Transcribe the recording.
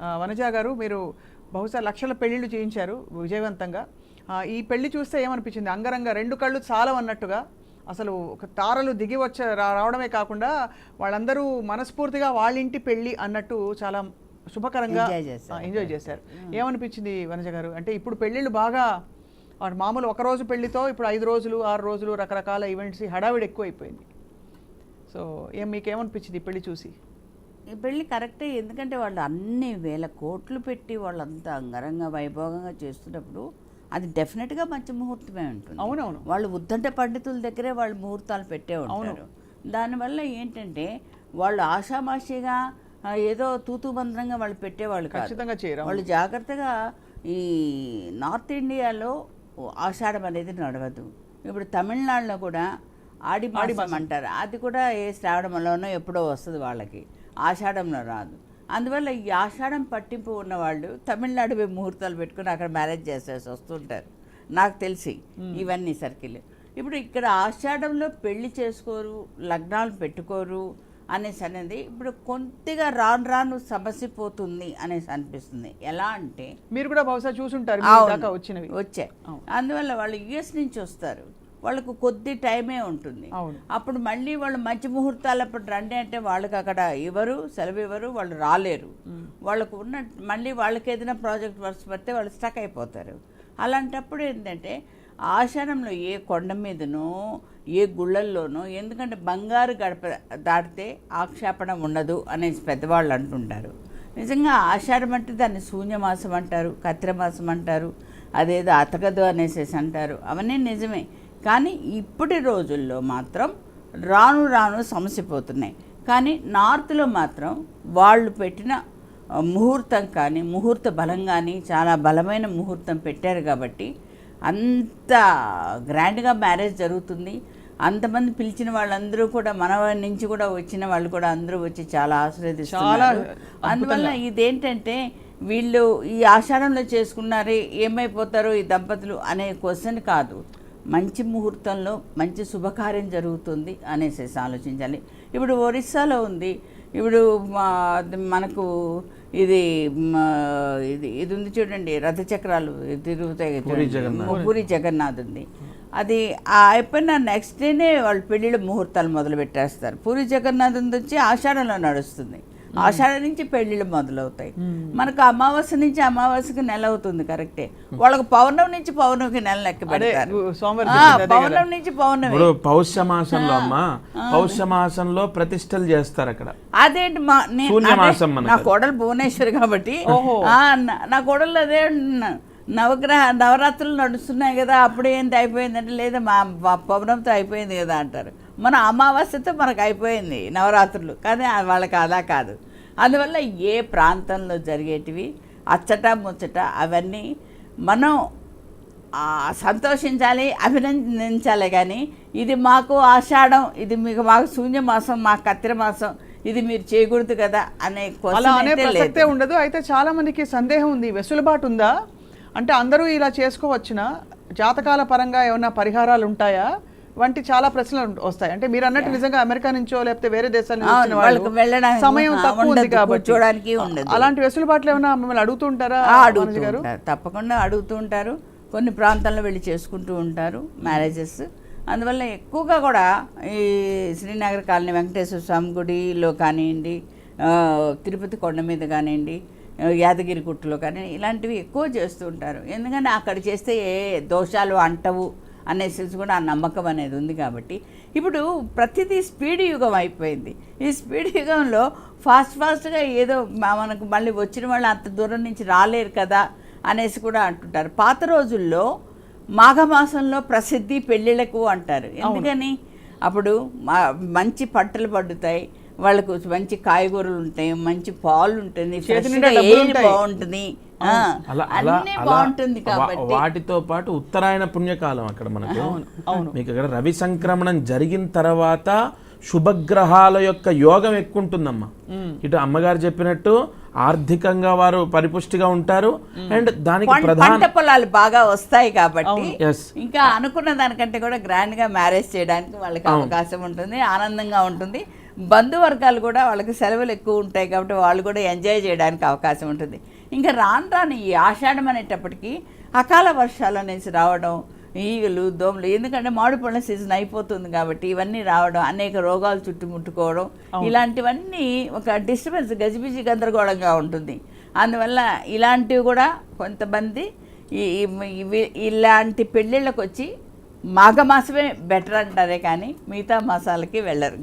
వనజ గారు మీరు బహుశా లక్షల పెళ్ళిళ్ళు చేయించారు విజయవంతంగా. ఈ పెళ్ళి చూస్తే ఏమనిపించింది? అంగరంగ రెండు కళ్ళు చాలవన్నట్టుగా అసలు ఒక తారలు దిగి వచ్చే రావడమే కాకుండా వాళ్ళందరూ మనస్ఫూర్తిగా వాళ్ళ ఇంటి పెళ్ళి అన్నట్టు చాలా శుభకరంగా ఎంజాయ్ చేశారు. ఏమనిపించింది వనజ గారు? అంటే ఇప్పుడు పెళ్ళిళ్ళు బాగా మామూలు ఒక రోజు పెళ్ళితో ఇప్పుడు ఐదు రోజులు ఆరు రోజులు రకరకాల ఈవెంట్స్ హడావిడి ఎక్కువ అయిపోయింది సో ఏం మీకేమనిపించింది పెళ్ళి చూసి? పెళ్ళి కరెక్టే. ఎందుకంటే వాళ్ళు అన్ని వేల కోట్లు పెట్టి వాళ్ళంతా అంగరంగ వైభోగంగా చేస్తున్నప్పుడు అది డెఫినెట్గా మంచి ముహూర్తమే ఉంటుంది. అవునవును. వాళ్ళు ఉద్దంట పండితుల దగ్గరే వాళ్ళు ముహూర్తాలు పెట్టే ఉంటారు. దానివల్ల ఏంటంటే వాళ్ళు ఆషామాషిగా ఏదో తూతూ మంత్రంగా వాళ్ళు పెట్టేవాళ్ళు ఖచ్చితంగా చేయరు. వాళ్ళు జాగ్రత్తగా ఈ నార్త్ ఇండియాలో ఆషాఢం అనేది నడవదు. ఇప్పుడు తమిళనాడులో కూడా ఆడి మాసం. అంటారు. అది కూడా ఏ శ్రావణంలోనో ఎప్పుడో వస్తుంది వాళ్ళకి. ఆషాఢంలో రాదు. అందువల్ల ఈ ఆషాఢం పట్టింపు ఉన్నవాళ్ళు తమిళనాడు ముహూర్తాలు పెట్టుకుని అక్కడ మ్యారేజ్ చేసేసి వస్తుంటారు. నాకు తెలిసి ఇవన్నీ సర్కిల్. ఇప్పుడు ఇక్కడ ఆషాఢంలో పెళ్ళి చేసుకోరు లగ్నాలు పెట్టుకోరు అనేసి అనేది ఇప్పుడు కొద్దిగా రాను రాను సమస్య పోతుంది అనేసి అనిపిస్తుంది. ఎలా అంటే మీరు కూడా బహుశా చూసుంటారు వచ్చినవి. వచ్చాయి. అందువల్ల వాళ్ళు యుఎస్ నుంచి వస్తారు. వాళ్ళకు కొద్ది టైమే ఉంటుంది. అప్పుడు మళ్ళీ వాళ్ళు మంచి ముహూర్తాలు అప్పుడు రండి అంటే వాళ్ళకి అక్కడ ఇవ్వరు సెలవు ఇవ్వరు వాళ్ళు రాలేరు. వాళ్ళకు ఉన్న మళ్ళీ వాళ్ళకి ఏదైనా ప్రాజెక్ట్ వర్క్స్ పడితే వాళ్ళు స్టక్ అయిపోతారు. అలాంటప్పుడు ఏంటంటే ఆషాఢంలో ఏ కొండ మీదనో ఏ గుళ్ళల్లోనో ఎందుకంటే బంగారు గడప దాటితే ఆక్షేపణ ఉండదు అనేసి పెద్దవాళ్ళు అంటుంటారు. నిజంగా ఆషాఢం అంటే దాన్ని శూన్యమాసం అంటారు కత్తిర మాసం అంటారు అదేదో అతకదు అనేసేసి అంటారు. అవన్నీ నిజమే. కానీ ఇప్పటి రోజుల్లో మాత్రం రాను రాను సమసిపోతున్నాయి కానీ నార్త్లో మాత్రం వాళ్ళు పెట్టిన ముహూర్తం కానీ ముహూర్త బలం కానీ చాలా బలమైన ముహూర్తం పెట్టారు కాబట్టి అంత గ్రాండ్గా మ్యారేజ్ జరుగుతుంది. అంతమంది పిలిచిన వాళ్ళందరూ కూడా మన నుంచి కూడా వచ్చిన వాళ్ళు కూడా అందరూ వచ్చి చాలా ఆశ్రదిస్తున్నారు అందువల్ల ఇదేంటంటే వీళ్ళు ఈ ఆషాఢంలో చేసుకున్నారే ఏమైపోతారో ఈ దంపతులు అనే క్వశ్చన్ కాదు. మంచి ముహూర్తంలో మంచి శుభకార్యం జరుగుతుంది అనేసి ఆలోచించాలి. ఇప్పుడు ఒరిస్సాలో ఉంది. ఇప్పుడు మనకు ఇది ఇది ఇది ఉంది చూడండి రథచక్రాలు తిరుగుతాయి. పూరి జగన్నాథ్. ఉంది. అది ఆ అయిపోయిన నెక్స్ట్ డేనే వాళ్ళు పెళ్ళిళ్ళ ముహూర్తాలు మొదలు పెట్టేస్తారు పూరి జగన్నాథ్ వచ్చి ఆషాఢంలో నడుస్తుంది. ఆషాఢం నుంచి పెళ్ళిళ్ళు మొదలవుతాయి. మనకు అమావాస్య నుంచి అమావాస్యకి నెల అవుతుంది కరెక్టే. వాళ్ళకు పౌర్ణమి నుంచి పౌర్ణమికి నెల లెక్క పెడతారు. సోమవారం ఆ, పౌర్ణమి నుంచి పౌర్ణమి. పౌష్య మాసంలో అమ్మా పౌష్య మాసంలో ప్రతిష్టలు చేస్తారు అక్కడ. అదేంటి మా నే- కోడలు భువనేశ్వరి కాబట్టి ఆ, నా- నా కోడలు అదే. నవగ్రహ నవరాత్రులు నడుస్తున్నాయి కదా అప్పుడు ఏంటి అయిపోయిందంటే లేదా మా మా పౌర్ణమితో అయిపోయింది కదా అంటారు. మన అమావాస్యతో మనకు అయిపోయింది నవరాత్రులు. కానీ వాళ్ళకి అలా కాదు. అందువల్ల ఏ ప్రాంతంలో జరిగేటివి అచ్చట ముచ్చట అవన్నీ మనం సంతోషించాలి అభినందించాలి కానీ ఇది మాకు ఆషాఢం ఇది మీకు మాకు శూన్యమాసం మాకు కత్తిర మాసం ఇది మీరు చేయకూడదు కదా అనే ప్రసక్తే ఉండదు. అయితే చాలా మందికి సందేహం ఉంది. వెసులుబాటు ఉందా? అంటే అందరూ ఇలా చేసుకోవచ్చునా? జాతకాల పరంగా ఏమైనా పరిహారాలు ఉంటాయా? వంటి చాలా ప్రశ్నలు వస్తాయి. అంటే మీరు అన్నట్టు నిజంగా అమెరికా నుంచో లేకపోతే వేరే దేశాల నుంచి వాళ్ళకి వెళ్ళడానికి సమయం తక్కువ ఉంది కాబట్టి. ఉండదు. అలాంటి వెసులుబాట్లు ఏమైనా మిమ్మల్ని అడుగుతుంటారా ఆ, మనోజ్ అడుగుతూ గారు? ఉంటారు. తప్పకుండా అడుగుతూ ఉంటారు. కొన్ని ప్రాంతాల్లో వెళ్ళి చేసుకుంటూ ఉంటారు మ్యారేజెస్. అందువల్ల ఎక్కువగా కూడా ఈ శ్రీనగర్ కాలనీ వెంకటేశ్వర స్వామి గుడిలో కానివ్వండి తిరుపతి కొండ మీద కానివ్వండి యాదగిరి గుట్టలో కానీ ఇలాంటివి ఎక్కువ చేస్తూ ఉంటారు. ఎందుకంటే అక్కడ చేస్తే ఏ దోషాలు అంటవు. అనేసి కూడా ఆ నమ్మకం అనేది ఉంది కాబట్టి. ఇప్పుడు ప్రతిదీ స్పీడ్ యుగం అయిపోయింది. ఈ స్పీడ్ యుగంలో ఫాస్ట్ ఫాస్ట్గా ఏదో మనకు మళ్ళీ వచ్చిన వాళ్ళు అంత దూరం నుంచి రాలేరు కదా అనేసి కూడా అంటుంటారు. పాత రోజుల్లో మాఘమాసంలో ప్రసిద్ధి పెళ్ళిళ్ళకు అంటారు. ఎందుకని? అప్పుడు మంచి పంటలు పండుతాయి. వాళ్ళకు మంచి కాయగూరలు ఉంటాయి మంచి పాలు ఉంటుంది. బాగుంటుంది అలా అలా వాటితో పాటు ఉత్తరాయణ పుణ్యకాలం అక్కడ మనకు. అవును. మీకు ఇక్కడ రవి సంక్రమణం జరిగిన తర్వాత శుభగ్రహాల యొక్క యోగం ఎక్కువ ఉంటుందమ్మా ఇటు అమ్మగారు చెప్పినట్టు ఆర్థికంగా వారు పరిపుష్టిగా ఉంటారు. అండ్ దానికి పంట పొలాలు బాగా వస్తాయి కాబట్టి ఇంకా అనుకున్న దానికంటే కూడా గ్రాండ్గా మ్యారేజ్ చేయడానికి వాళ్ళకి అవకాశం ఉంటుంది ఆనందంగా ఉంటుంది. బంధువర్గాలు కూడా వాళ్ళకి సెలవులు ఎక్కువ ఉంటాయి కాబట్టి వాళ్ళు కూడా ఎంజాయ్ చేయడానికి అవకాశం ఉంటుంది. ఇంకా రాను రాను ఈ ఆషాఢం అనేటప్పటికి అకాల వర్షాలు అనేసి రావడం ఈగలు దోమలు ఎందుకంటే మామిడి పళ్ళ సీజన్ అయిపోతుంది కాబట్టి ఇవన్నీ రావడం అనేక రోగాలు చుట్టుముట్టుకోవడం ఇలాంటివన్నీ ఒక డిస్టర్బెన్స్ గజిబిజి గందరగోళంగా ఉంటుంది. అందువల్ల ఇలాంటివి కూడా కొంతమంది ఇలాంటి పెళ్ళిళ్ళకి వచ్చి మాఘ మాసమే బెటర్ అంటారే కానీ మిగతా మాసాలకి వెళ్ళరు.